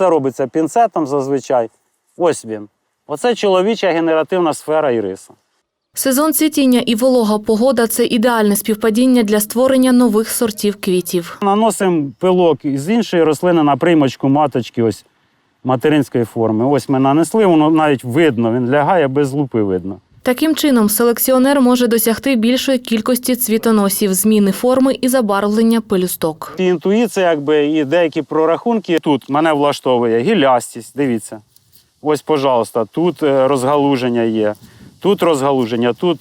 це робиться пінцетом зазвичай. Ось він. Оце чоловіча генеративна сфера іриса. Сезон цвітіння і волога погода це ідеальне співпадіння для створення нових сортів квітів. Наносимо пилок із іншої рослини на приймочку маточки ось материнської форми. Ось ми нанесли, воно навіть видно, він лягає без лупи видно. Таким чином, селекціонер може досягти більшої кількості цвітоносів, зміни форми і забарвлення пелюсток. І інтуїція, якби, і деякі прорахунки тут мене влаштовує. Гілястість, дивіться. Ось, пожалуйста, тут е, розгалуження є, тут розгалуження, тут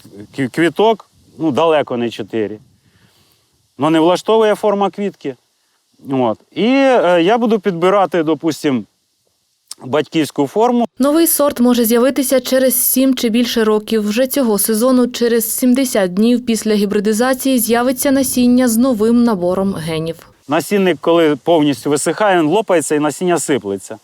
квіток, ну, далеко не чотири. Ну, не влаштовує форма квітки. От. І е, я буду підбирати, допустимо, батьківську форму. Новий сорт може з'явитися через 7 чи більше років. Вже цього сезону, через 70 днів після гібридизації, з'явиться насіння з новим набором генів. Насінник, коли повністю висихає, він лопається і насіння сиплеться.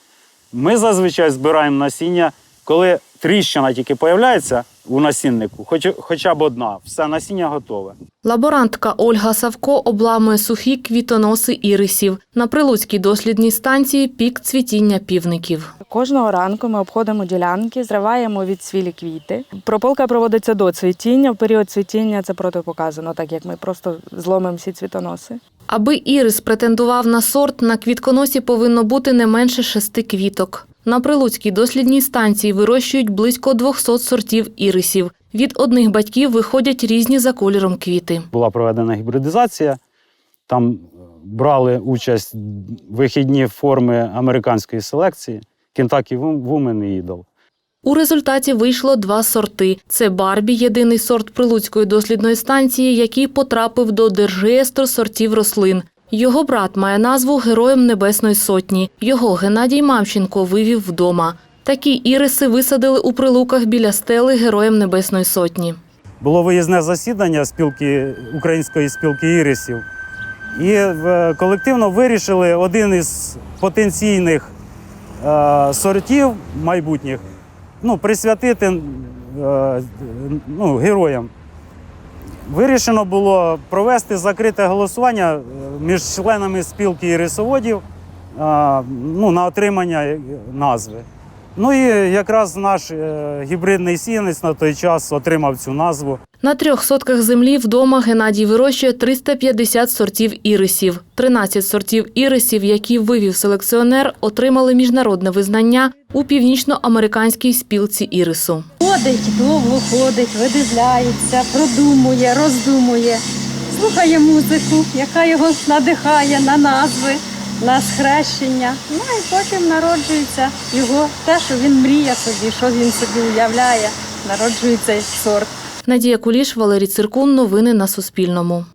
Ми зазвичай збираємо насіння, коли тріщина тільки появляється у насіннику, хоч, хоча б одна, все насіння готове. Лаборантка Ольга Савко обламує сухі квітоноси ірисів. На Прилуцькій дослідній станції пік цвітіння півників. Кожного ранку ми обходимо ділянки, зриваємо відсвілі квіти. Прополка проводиться до цвітіння. В період цвітіння це протипоказано, так як ми просто зломимо всі цвітоноси. Аби ірис претендував на сорт, на квітконосі повинно бути не менше шести квіток. На Прилуцькій дослідній станції вирощують близько 200 сортів ірисів. Від одних батьків виходять різні за кольором квіти. Була проведена гібридизація, там е, брали участь вихідні форми американської селекції Kentucky Woman і Idol. У результаті вийшло два сорти. Це Барбі, єдиний сорт Прилуцької дослідної станції, який потрапив до держреєстру сортів рослин. Його брат має назву Героєм Небесної Сотні. Його Геннадій Мамченко вивів вдома. Такі іриси висадили у прилуках біля стели Героєм Небесної Сотні. Було виїзне засідання спілки української спілки ірисів. І е, колективно вирішили один із потенційних е, сортів майбутніх ну, присвятити е, ну, героям. Вирішено було провести закрите голосування е, між членами спілки ірисоводів е, ну, на отримання назви. Ну і якраз наш е, гібридний сіянець на той час отримав цю назву. На трьох сотках землі вдома Геннадій вирощує 350 сортів ірисів. 13 сортів ірисів, які вивів селекціонер, отримали міжнародне визнання у північноамериканській спілці ірису. Ходить, довго ходить, видивляється, продумує, роздумує, слухає музику, яка його надихає на назви, на схрещення. Ну і потім народжується його те, що він мріє собі, що він собі уявляє, народжується сорт. Надія Куліш, Валерій Циркун. Новини на Суспільному.